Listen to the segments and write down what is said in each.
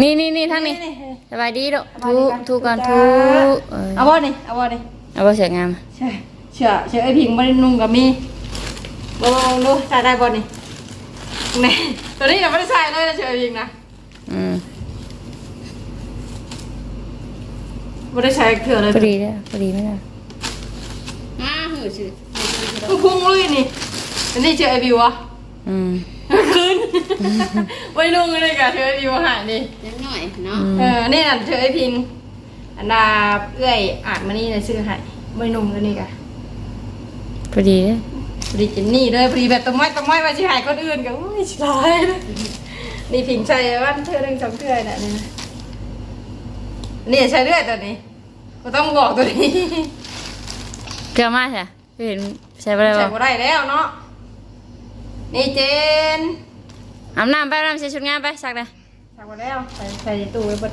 นี่นี่นี่ทั้งนี้สบายดีลูกทูทูก่อนทูเออเอาบ่นี่เอาบ่นี่เอาบ่เสียงามใช่เชื่อเชื่อไอ้พิงบ่ได้นุ่งกับมีบ่ลองดูใส่ได้บ่นี่นี่ตัวนี้ยังไม่ได้ใส่เลยนะเชื่อไอ้พิงนะอืมบ่ได้ใช้เถื่อเลยพอดีแล้วพอดีไม่ได้มาหือสิพุ่งลุยนี่อันนี้เชื่อไอ้บิวอะอืม คืนไว้นุ่งเลยกะเชื่อไอ้บิวหายนี่เล็กหน่อยเนาะเออนี่น่ะเชื่อไอ้พิงอันดาเอื้อยอ่านมานี่เลยซื้อให้ไว้นุ่งเลยนี่กะพอดีแล้วพอดีจินนี่เลยพอดีแบบต้นไม้ต้นไม้มาสิหายคนอื่นก็อุ้ยชิลายเลยนี่ผิงใส่วันเธอหนึ่งสองเทื่อน่ะนี่นะนี่ใช้เลือดตัวนี้ก็ต้องบอกตัวนี้เกลือมากใช่ไม่เห็นใช้ไปเลยใส่บ่บ่ได้แล้วเนาะ นี่เจนอาบน้ำไปอาบน้ำใส่ชุดงานไปสักเลยใส่บ่แล้วใส่ใส่ในตู้ไว้บด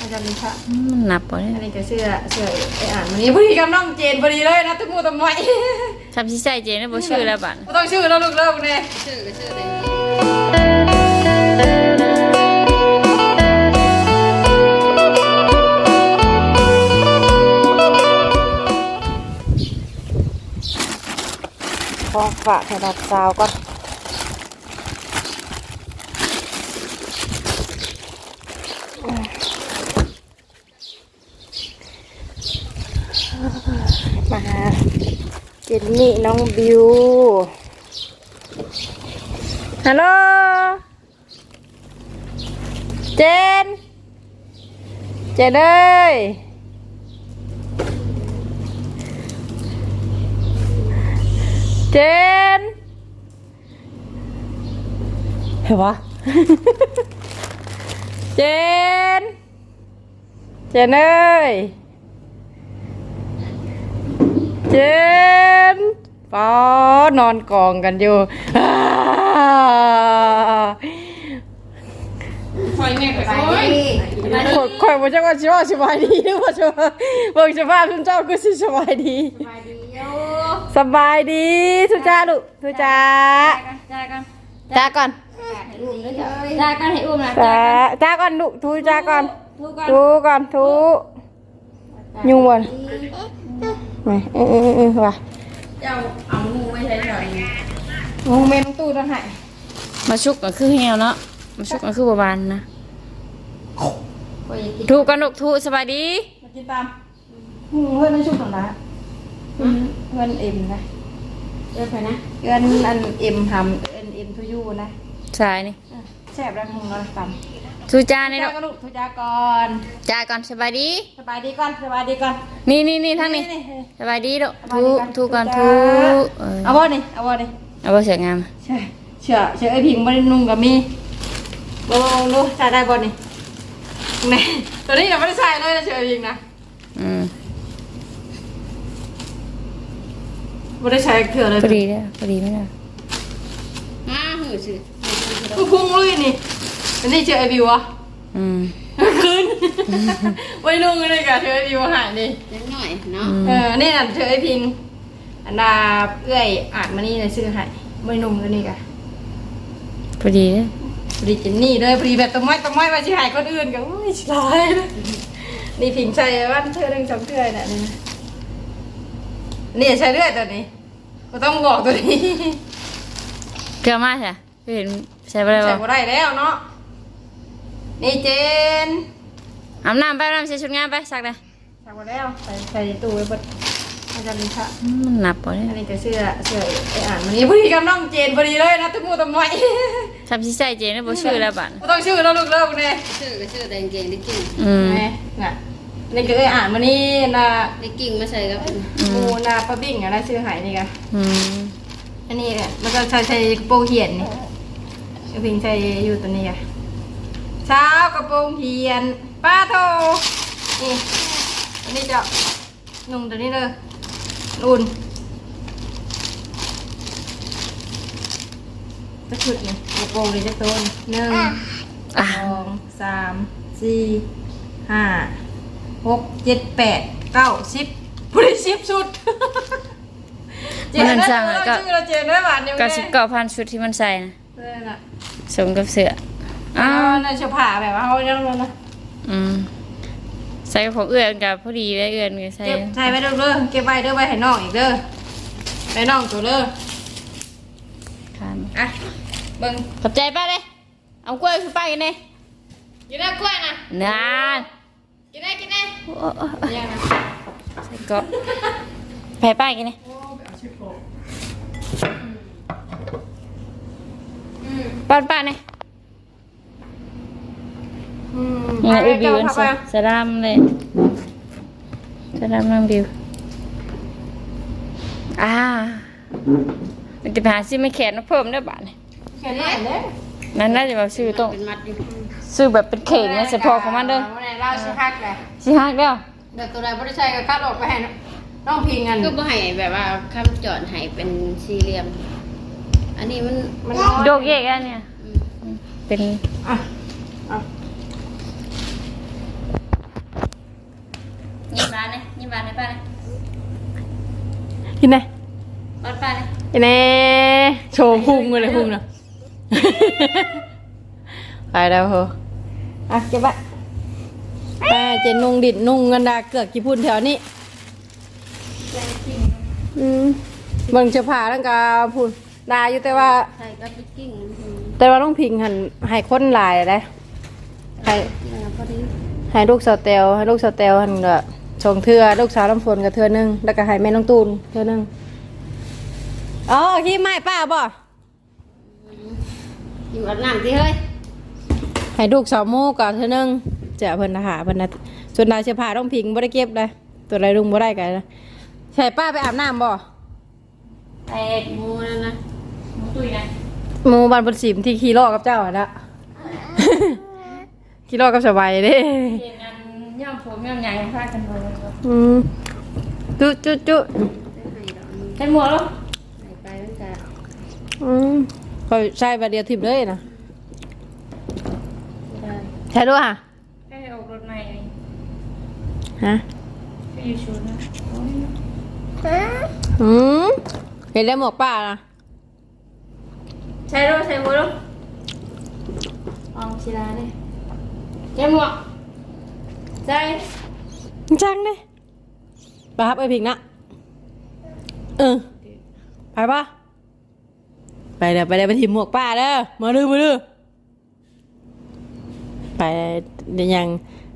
อาจารย์ลิคะอืมมันหนับปะเนี่อัยนนี้ก็เสื้อเสื้อไอ้อ่านวันนี้พอดีกับน้องเจนพอดีเลยนะทุกมูตะมอยทำชิใส่เจนได้บ่ชื่อแล้วบัดไม่ต้องชื่อแล้วลูกเลิกเนี่ยชื่อก็ชื่อแต่พอฝากถนัดสาวก่อนมาเจ นี่น้องบิว ฮัลโหล เจน เจนเอ้ยเจน เห็นปะเจน เจนเอ้ย เจนปอนอนกองกันอยู่อ่าคอยแม่คอยข่อยข่อยบ่จักว่าสิว่าสบายดีหรือว่าสิว่าเบิ่งสภาพทุนเจ้าคือสิสบายดีสบายดีทุจ้าลูกทุจ้าจ้ากันจ้าก่อนจ้ากันให้อุ้มนะจ้าจ้าก่อนลูกทุจ้าก่อนทุกคนทุก่อนทุยุ่งบ่น ไม่เออเออเออว่ะเจ้าเอางูไว้ใช้หน่อยโอ้เมนตู้ต้องให้มาชุกก็คือเหี่ยวเนาะมาชุกก็คือบ่บานนะคอยกินทูกันลูกทูสบายดีมากินตามอืมเพื่อนนั่นชุบของนะเพื่อนเอ็มนะเดี๋ยวไปนะเพื่อนอันเอ็มทำเอ็นเอ็มทุยูนะสายนี่อะแซ่บแล้วมึงเราตำ ทูจ้าทุนี่จ้าลูกก็ลูกทุจ้าก่อนจ้าก่อนสบายดี สบายดีก่อนสบายดีก่อนนี่นี่นี่ทั้งนี้นี่สบายดีลูกสบายทูดีทูก่อนจ้าทูเออเอาบ่นี่เอาบ่นี่เอาบ่เสียงามใช่เชื่อเชื่อไอ้พิงบ่ได้นุ่งกับมีบ่ลองดูใส่ได้บ่นี่นี่ตัวนี้ยังไม่ได้ใส่เลยนะเชื่อไอ้พิงนะอืมบ่ได้ใช้เถื่อเลยพอดีแล้วพอดีไม่ได้มาหือสิ พุ่งลุยนี่ อันนี้เชื่อไอ้บิวอะอืมคืนไว้นุ่งเลยกะเชื่อไอ้บิวหายนี่เล็กหน่อยเนาะเออนี่น่ะเชื่อไอ้พิงอันดาเอื้อยอ่านมานี่เลยซื้อให้ไว้นุ่งเลยนี่กะพอดีแล้วพอดีจินนี่เลยพอดีแบบต้นไม้ต้นไม้มาสิหายคนอื่นก็อุ้ยชิลายเลยนี่พิงใส่วันเธอหนึ่งสองเทื่อน่ะนี่นะนี่ใช้เลือดตัวนี้ก็ต้องบอกตัวนี้เกลือมากใช่ไม่เห็นใช้ไปเลยใส่บ่บ่ได้แล้วเนาะ นี่เจนอาบน้ำไปอาบน้ำใส่ชุดงานไปสักเลยใส่บ่แล้วใส่ใส่ตู้ไว้บดอาจารย์ลิคะอืมมันหนับปะเนี่ยอันนี้ก็เสื้อเสื้อไอ้อ่านวันนี้พอดีกับน้องเจนพอดีเลยนะทุกมูตะมอยทำชิใส่เจนได้บ่ชื่อแล้วบัดบ่ต้องชื่อแล้วลูกเลิกเนี่ยชื่อก็ชื่อแต่เก่งได้กิ่งอืมแหม่น่ะนี่ก็ไอ้อ่านวันนี้นะได้กิ่งมาใส่กับหมูนาปลาบิ่งอะนะชื่อหายนี่กะอืมอันนี้เนี่ยมันก็ใช้ใช้กระโปรงเหียนนี่กระพิงใช้อยู่ตัวนี้อะ เช้ากระโปรงเหียนป้าโทนี่อันนี้จะนุ่งตัวนี้เลยอุ่นจะขึ้นนี่กระโปรงเลยจะตัวนี่หนึ่งอะสองสามสี่ห้าหกเจ็ดแปดเก้าสิบผู้ได้สิบชุดมันสั่งอะก็ชื่อเราเจนด้วยหวานยังไงเก้าสิบเก้าพันชุดที่มันใส่นะเออน่ะสมกับเสื้อ อ้าเอาวในเสื้อผ้าแบบว่าเขายังนั่นนะอืมใส่ของเอื้อนกับพอดีได้เอื้อนก็ใส่เก็บใส่ไว้เด้อเด้อเก็บไว้เด้อไว้ให้น้องอีกเด้อไปน้องตัวเด้อคันอะเบิ่งขอบใจป้าเลยเอากล้วยคือป้ากินเลยกินได้กล้วยนะนานกินได้กินได้โอ้โอ้โอ้ยังนะใส่ก็แผ่ป้ากินเลยอืมป้อนป้าเนี่ยอืมยั งไงอุ้ยบิวเอากันไปสิสลามเลยสลามน้องบิวอ่ามันจะไปหาซื้อไม่แขนมาเพิ่มได้บ้านยเขียนหน่อยเด้อนั่นน่าจะแบบซื้อต้องเป็นมัดอยู่ซื้อแบบเป็นเข่งนะเฉพาะของมันเด้อวันไหนเราสิฮักเลยสิฮักแล้วเดี๋ยวตัวใดบ่ได้ใช้ก็คัดออกไปให้น้องพิงกันก็บ่ให้แบบว่าคำจอดให้เป็นสี่เหลี่ยม อันนี้มันมันน้อยโยกเยกอันเนี่ยอืมเป็นอะอะ ยิ้มบานเลยยิ้มบานเลยป้าเลยกินไหนป้อนป้าเลยกินไหนโชว์พุงเลยพุงเนาะไปแล้วเหรออะเก็บไว้ป้าเจนนุ่งดิดนุ่งกันดาเกือกกี่พุ่นแถวนี้อืมเบิ่งเสื้อผ้าตั้งกาพุ่นดาอยู่แต่ว่าใช่ก็จิ๊กกิ้งอืมแต่ว่าต้องพิงหันให้คนหลายเลยให้อ่าพอดีให้ลูกสาวเตลให้ลูกสาวเตลหันก็ ชงเทือลูกสาวลำฝนกับเทือหนึงแล้วก็ให้แม่น้องตูนเทือหนึงอ๋อขี้ไม้ป้าบ่อยู่อาบน้ำสิเฮ้ยให้ลูกสาวโมกับเทือหนึงเจ้าเพิ่นนะหาเพิ่นนะส่วนนายเสื้อผ้าต้องพิงบ่ได้เก็บเลยตัวอะไรลุงบ่ได้กันนะใช่ป้าไปอาบน้ำบ่ไอ้หมูนั่นนะหมูตุยนะหมูบันบนสิมที่ขี่ล้อกับเจ้าอะนะขี่ล้อกับสบายเด้เห็นอัน ย่อมผมย่อมหยังพากันไปเลยอืมจุจุจุได้ให้ดอกมันใช้หมวกแล้วให้ไปมันจะอืมคอยใช้บาเดียวทิมเลยนะได้ใช่ด้วยค่ะใกล้ออกรถใหม่นี่ฮะก็อยู่ชุดนะอืมเห็นได้หมวกป้านะใช้ด้วยใช้หมวกแล้วอองศิลาเลยใช้หมวก ใส่จังเลยไปครับไอ้พิงนะเออไปปะไปเดี๋ยวไปเดี๋ยวไปทิมหมวกป้าเด้อมาดูมาดูไปเดี๋ยวยัง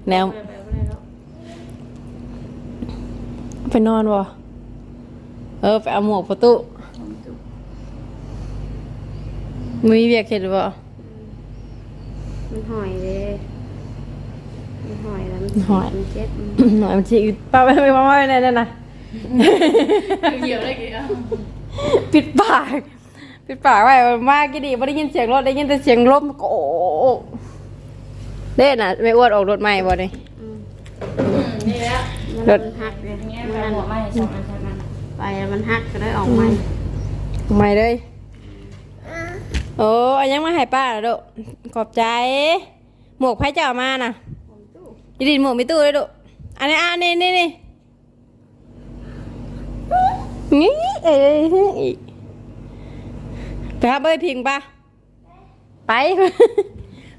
แนวไปไปไปแล้วไปนอนบ่เออไปเอาหมวกประตูมีเวียกเห็ดบ่มันหอยเลยมัน หอยแล้วมันหอยมันเจ็บอืมหน่อยมันชีป้าไม่ไม่ป้าไม่ได้นั่นนะเกี่ยวได้กี่อะปิดปาก ปิดปากไว้มากกี่ดีไม่ได้ยินเสียงรถได้ยินแต่เสียงลมโอ้เด่นอะไม่อ้วนออกรถใหม่บ่นี่อืมนี่แล้วมันรถมันหักเลยอย่างเงี้ยมันเอาหมวกมาให้สองอันใช่ไหมไปแล้วมันหักก็ได้ออกมาใหม่เลยโอ้อันยังมาให้ป้าแล้วลูกขอบใจ หมวกไผ่เจ้ามาน่ะ ยีดินหมวกมีตู้เลยลูอันนี้อันนี้นี่นี่นี่เอ้ยไปครับเอ้ยพิงปะไป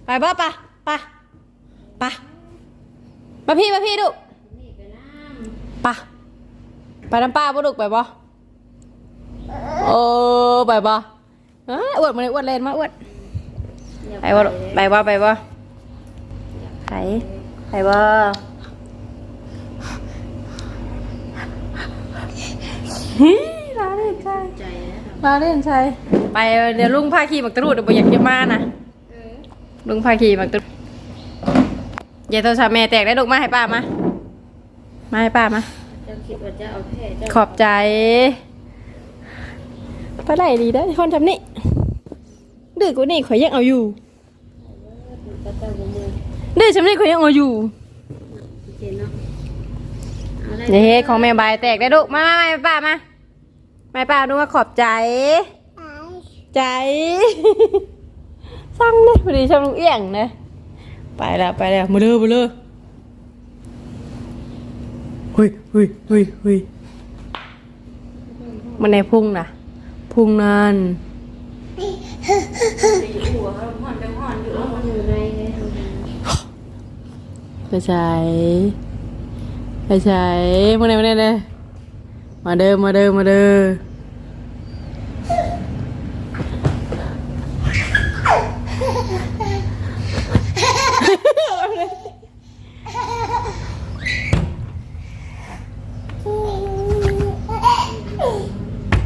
ไปบ่ปะปะปะมาพี่มาพี่ลูปะไปน้ำป้าบ่ลูกไปบ่โอ้ไปบ่อวนมาเลยอวนเลนมาอวนำอย่าไปบ่ไปบ่ไปบ่ไป ไปบ่ฮิลาเล่นใช่ใจนะครับลาเล่นใช่ไปเดี๋ยวลุงพาขี่มักตะรูดเดี๋ยวบ่อยากจะมานะเออลุงพาขี่มักตะรูดอย่าโทรศัพท์แม่แตกได้ลูกมาให้ป้ามา มาให้ป้ามา เจ้าคิดว่าจะเอาแพ้เจ้าขอบใจปลาไหลดีได้อคนทำนี่ดื้อกว่านี่ข่อยยังเอาอยู่ ก็เจ้าบุมื อดื้อชำนี่ข่อยยังเอาอยู่เจนเนาะเอาได้นี่ของแม่ใบายแตกได้ลูกมามามาป้ามามาป้าดูว่าขอบใจ ใจ สั่งเนี่ยพอดีชอบลุงเอี้ยงนะไปแล้วไปแล้วมาเลยมาเลยเฮ้ยเฮ้ยเฮ้ยเฮ้ยมันในพุ่งนะพุ่งนั่น หัวเขาห่อนจะห่อนอยู่แล้ว มันอยู่ใน ไปใช้ไปใช้มาเด้อมาเด้อเด้อมาเด้อมาเด้อมาเด้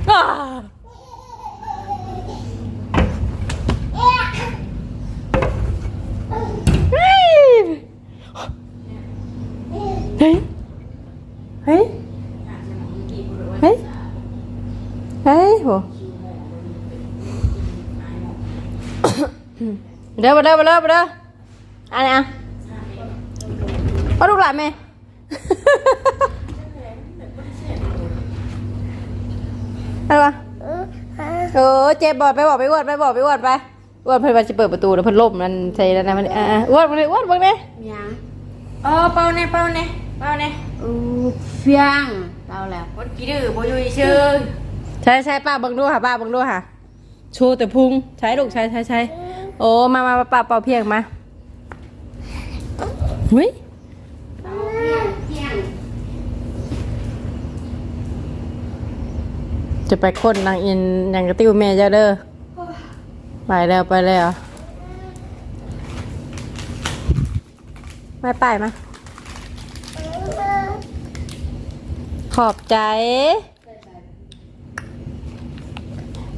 อาเฮ้ยเฮ้ยเฮ้ยเฮ้ยเฮ้ยโห เด้อมาเด้อมาเด้อมาเด้ออันนี้อะเอาลูกหลานไหมอะไรวะเออเจ็บบอดไปบอกไปอวดไปบอกไปอวดไปอวดเพิ่นว่าจะเปิดประตูแล้วเพิ่นล่มมันใช่แล้วนะมันอ่าอวดมาเลยอวดเบิ่งเด้ยังเออเป่าแน่เป่าแน่เป่าแน่อู้เฟียงเราแล้วคนกี่ดื้อบ่อยู่เชื่อใช่ใช่ป้าเบิ่งดูค่ะป้าเบิ่งดูค่ะ โชว์แต่พุงใช้ลูกใช้ใช้ใช้ โอ้มามาป้าเป่าเพียงมาเฮ้ยจะไปค้นนางอินยังกระติ้วแม่เจ้าเด้อไปแล้วไปแล้วไม่ไปมาขอบใจ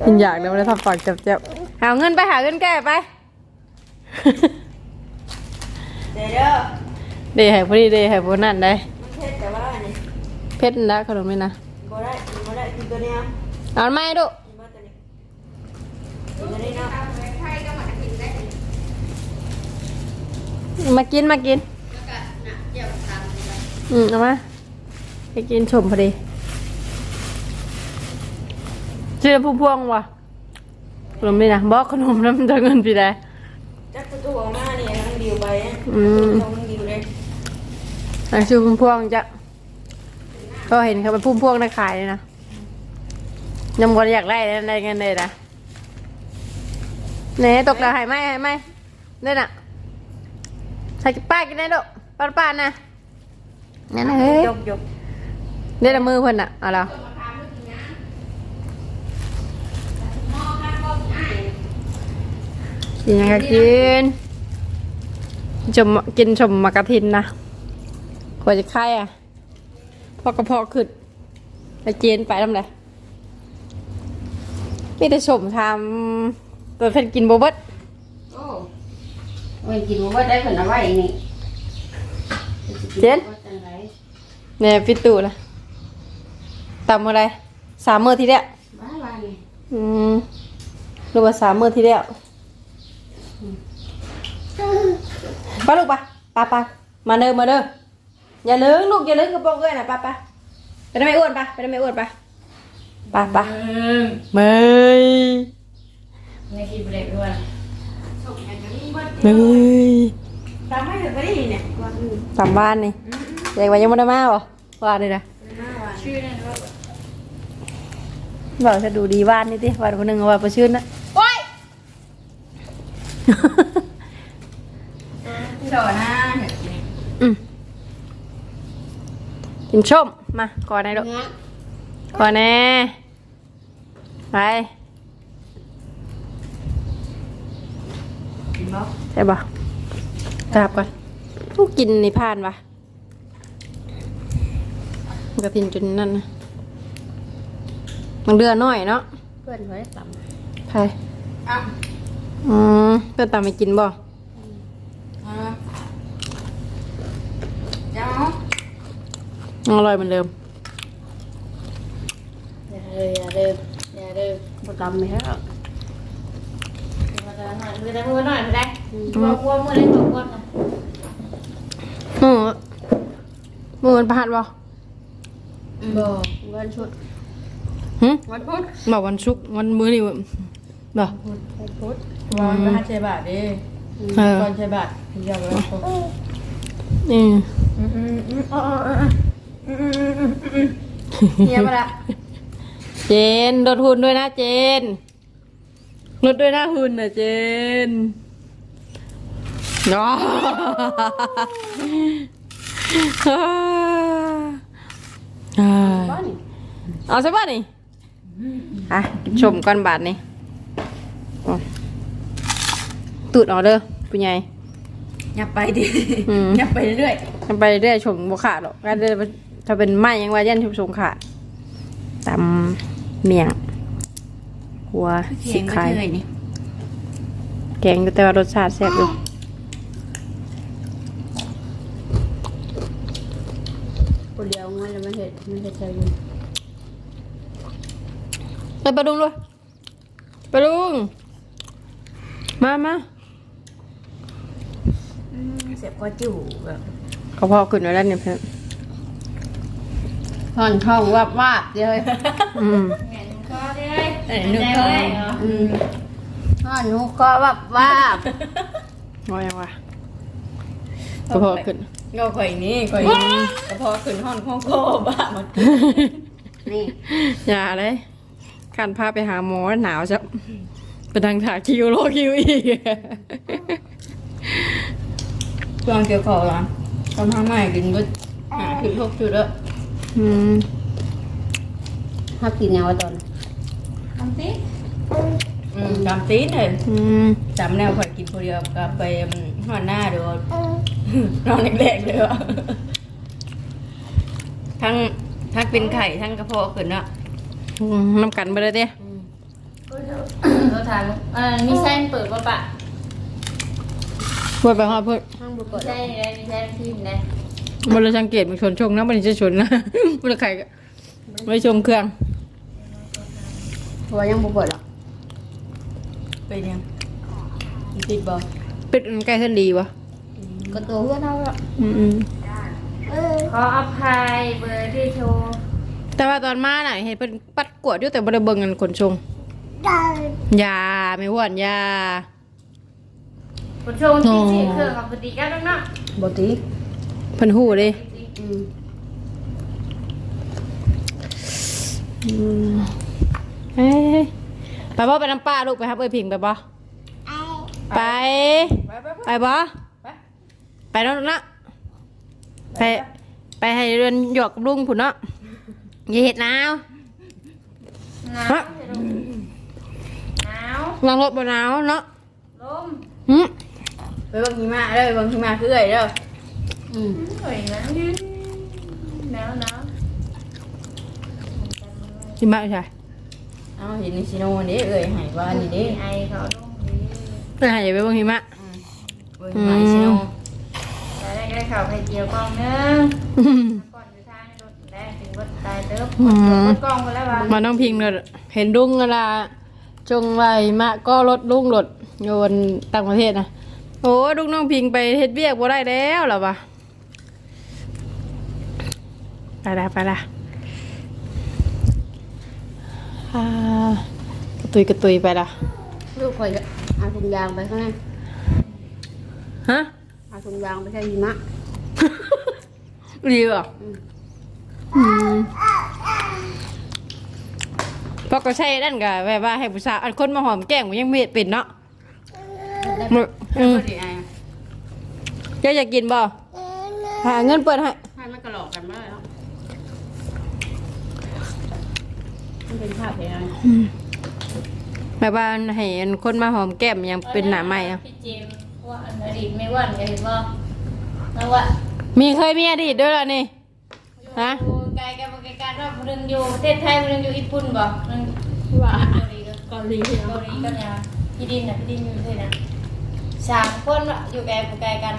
ยินอยากเดี๋ยวไม่ได้ทำปากเจ็บๆ หาเงินไปหาเงินแก่ไป เดี๋ยวเด้อเดย์ให้พอดีเดย์ให้พวกนั่นได้ มันเผ็ดแต่ว่าอันนี้เพชรนะขนมนี่นะ บ่ได้กินบ่ได้กินตัวเนี้ยเอาไหมดูกินบ่ตัวนี้กินตัวนี้เนาะมากินมากิน อืมเอามาไปกินชมพอดีเจอผู้พวงว่ะข นมนี่นะบอกขนมแล้วมันจะเงินพี่ได้จักประตูออกมานี่ทั้งดิวไปอะอืมต้องดิวเลยอันชื่อพุ่มพวงจะก็เห็นเขาเป็นพุ่มพวงในขายเลยนะยำกอนอยากได้นะได้เงินเลยนะเน่ตกดาวหายไหมหายไหมเด่นอะใส่ป้ากินได้ดูป้าป้านะนั่นนะเฮ้ยยกยกเด่นมือเพิ่นอะเอาแล้ว กินยังไงกินชมกินชมมากระทินนะกว่าจะไข่อะพอกระเพาะขึ้นไปเจนไปทำไรมีแต่ชมทำตัวเพิ่นกินโบเบิดโอ้โอ้ยกินว่าได้ผลเอาไว้นี่เจนเนี่ยปิดตู้ละตำอะไรสามมื้อที่แล้วบ้าบ้านี่อืมหรือว่าสามมื้อที่แล้ว ไปลูกไปไปไปมาเด้อมาเด้ออย่าลืมลูกอย่าลืมกระโปรงเอ้ยนะไปไปไปได้ไม่อ้วนไปไปได้ไม่อ้วนไปไปไปเมยในกินเบรกด้วยเมยทำให้ถึงไปได้เนี่ยสามบ้านนี่เด็กว่ายังไม่ได้มาหรอว่าเลยนะชื่อนั่นว่าบอกจะดูดีบ้านนี่ดิวันคนหนึ่งว่าประชื่นนะโอ้ย โดนนะเห็นไหมอืมกินชมมาก่อนไหนลูกเงี้ยก่อนแน่ไปกินบ่ใช่ปะกราบก่อนต้องกินในพานปะกระทินจนนั่นนะมันเดือน้อยเนาะเพื่อนเขาได้ต่ใช่อ้าวอืมเพื่อนตามไปกินบ่ อ่าเดี๋ยว อร่อยเหมือนเดิมอย่าเลยอย่าเลยอย่าเลยำบ่ต่ำไหมฮะมาเดินหน่อยมือได้มือหน่อยได้กลัวกลัวมือได้กลัวกลัวนะหมูหมูมันพลาดบ่บ่วันชุดหึวันพุธบอกวันชุกร์วันมื้อนี่บ่บ่วันพุธวอนไปหาใช้บาทดิเออตอนใช้บาทพี่ยอมแล้วอืมอืมอืมอืมอ๋ ออ๋ออ๋ออืมอืมอืมอืมอืมเงียบมาละเจนลดหุ่นด้วยนะเจนลดด้วยนะหุ่นนะเจนเนาะอ่าบ้านนี่เอาใช่ป่ะนี่อะกินชมก้อนบาทนี่โอ้ยตูดออกเด้อปุ้ยใหญ่อย่าไปดิอืมอย่าไปเรื่อยทำไปเรื่อยชมบ่ขาดหรอกก็เด้อ ถ้าเป็นไม้ยังว่ายันชมชมขาดตำเมี่ยง หัวสิไข่เลยนี่แกงแต่ว่ารสชาติแซ่บอยู่คนเดียวมันแล้วมันเห็ดมันเห็ดใจอยู่ไปปลาดุงด้วยปลาดุงมามาเสียบก็จู่แบบเขาพอขึ้นมาแล้วเนี่ยเพื่อน ห่อนท้องวับวับเลยอืมแม่นุ่งก็ได้เอ้ยนึกก่อนอืมห่อนหูก็วับวับว่ายังวะเขาพอขึ้นก็ข่อยนี่ข่อยนี่ก็พอขึ้นห้องห้องโคบ้ามันนี่อย่าเลยการพาไปหาหมอหนาวจะเป็นทางถาคิวโลคิวอีกเครื่องเกี่ยวกับร้านทำให้ใหม่กินก็หาขึ้นพวกจุดแล้ว อืมถ้ากินแนวตอนทำสิอืมจำตีนเลยอืมจำแนวข่อยกินคนเดียวกับไปหัวหน้าเดี๋ยวนอนแรกๆเลยวะทั้งทั้งเป็นไข่ทั้งกระเพาะขึ้นเนาะน้ำกันไปเลยเด้เราถามอ่ามีแซนเปิดป่ะปะว่าไปหอดเพื่อนห้างบุกเปิดได้ได้มีแซนทีมได้ มันเลยสังเกตมันชนชงนะมันจะชนนะมันเลยไข่ก็ไม่ชมเครื่องหัวยังบุกเปิดหรอกเป็นยังติดบอลเป็ดมันใกล้เส้นดีวะก็ตัวเพื่อนเท่าหรอกอืมอืมขออภัยเบอร์ที่โทรแต่ว่าตอนมาน่ะเห็นเป็นปัดกวดอยู่แต่บ่ได้เบิ่งกันขนชงยาไม่หวานยาผู้ชมที่สี่เครื่องของปฏิกันแล้วเนาะบตี เพิ่นหู้เลยอืมอืมเฮ้ยไปบ่ไปน้ำป้าลูกไปครับเอ้ยพิงไปบ่ไป ไปบ่ไปเนาะลูกเนาะไปไปให้เรือนหยอกกับลุงผุนเนาะอย่าเห็ดหนาวหนาวฮะหนาวนั่งรถบ่หนาวเนาะลมหึไปเบางหิมะเด้อไปเบางหิมะคือเอ้ยเด้อ อืมสวยนะยืนหนาวหนาวสิมาใช่เอาเห็นนิชิโน่นี่เอ้ยใหายว่านี่เด้ไอเขาลงดีไปหาอย่าไปเบิ่งหิมะเอ้ยหมายชิโน่แต่ได้ได้ข่าวไข่เจียวกล่องนึงอืมก่อนอยู่ทางรถแรกถึงรถตายเติบอืมรถกล่องไปแล้ววะมาน้องพิงเลยเห็นลุงเวลาจงไรมะก็รถลุงรถโยนต่างประเทศนะโอ้ลุงน้องพิงไปเฮ็ดเวียกบ่ได้แล้วเหรอวะ ไปละไปละอ่ากระตุยกระตุยไปละลูกคอยเอาถุงยางไปข้างในฮะเอาถุงยางไปใช้หิมะดีป่ะอืมพอก็ใช่นั่นก็แบบว่าให้ผู้สาวอันคนมาหอมแก้มก็ยังไม่เฮ็ดเป็นเนาะมึงอืมก็ดีไอ้เจ้าอยากกินบ่หาเงินเปิดให้ให้มันกระหลอกกันมาแล้ว มันเป็นภาพยังไงแบบว่าให้อันคนมาหอมแก้มยังเป็นหน้าใหม่อะพี่เจมส์ว่าอันอดีตไม่ว่านกันเห็นบ่แล้วว่ามีเคยมีอดีตด้วยเหรอนี่ ฮะ อยู่ไกลกันบ่ไกลกันว่าคนหนึงอยู่ประเทศไทยคนหนึงอยู่ญี่ปุ่นบ่นึงว่าเกาหลีเกาหลีเกาหลีกันเนี่ยพี่ดินน่ะพี่ดินอยู่ที่ไหนสามคนว่ะอยู่ไกลบ่ไกลกัน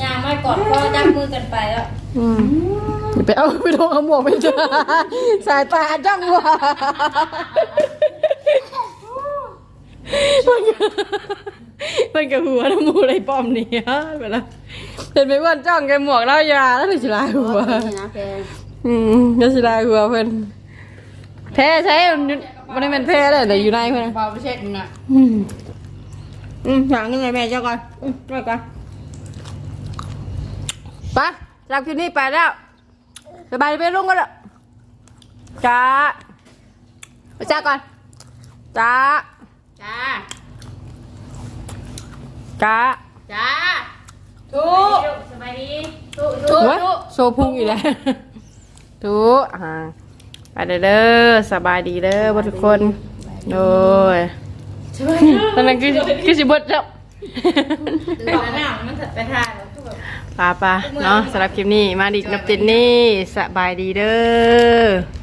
ยามไม่กอดพ่อจับมือกันไปแล้วอืมไปเอาไปลงเอาหมวกไปเจอสายตาจ้องว่ะมันก็มันก็หัวน้ำมูไรป้อมนี่ฮะเวลาเห็นไหมว่าจ้องแกหมวกแล้วยาแล้วเลยสิลายหัวนี่นะแฟนอืมก็สิลายหัวเพิ่นแพ้ใช้มันมันได้เป็นแพ้เลยแต่อยู่ในเพิ่นพอไปเช็ดมันน่ะอืมอืมหาเงินให้แม่เจ้าก่อนอืมไปก่อน ไปจากที่นี่ไปแล้วสบายไปลุงก็แล้วจ้าไปจ้าก่อนจ้าจ้าจ้าจ้าทุสบายดีทุทุทุโอ้ยโซพุ่งอีกแล้วทุอ่าไปเด้อเด้อสบายดีเด้อบ่ทุกคนโดยตอนนั้นคือคือสิเบดแล้วบอกหน้ามันไปทาน ปาปาเนาะสำหรับคลิปนี้มาดิกนับจินนี่สบายดีเด้อ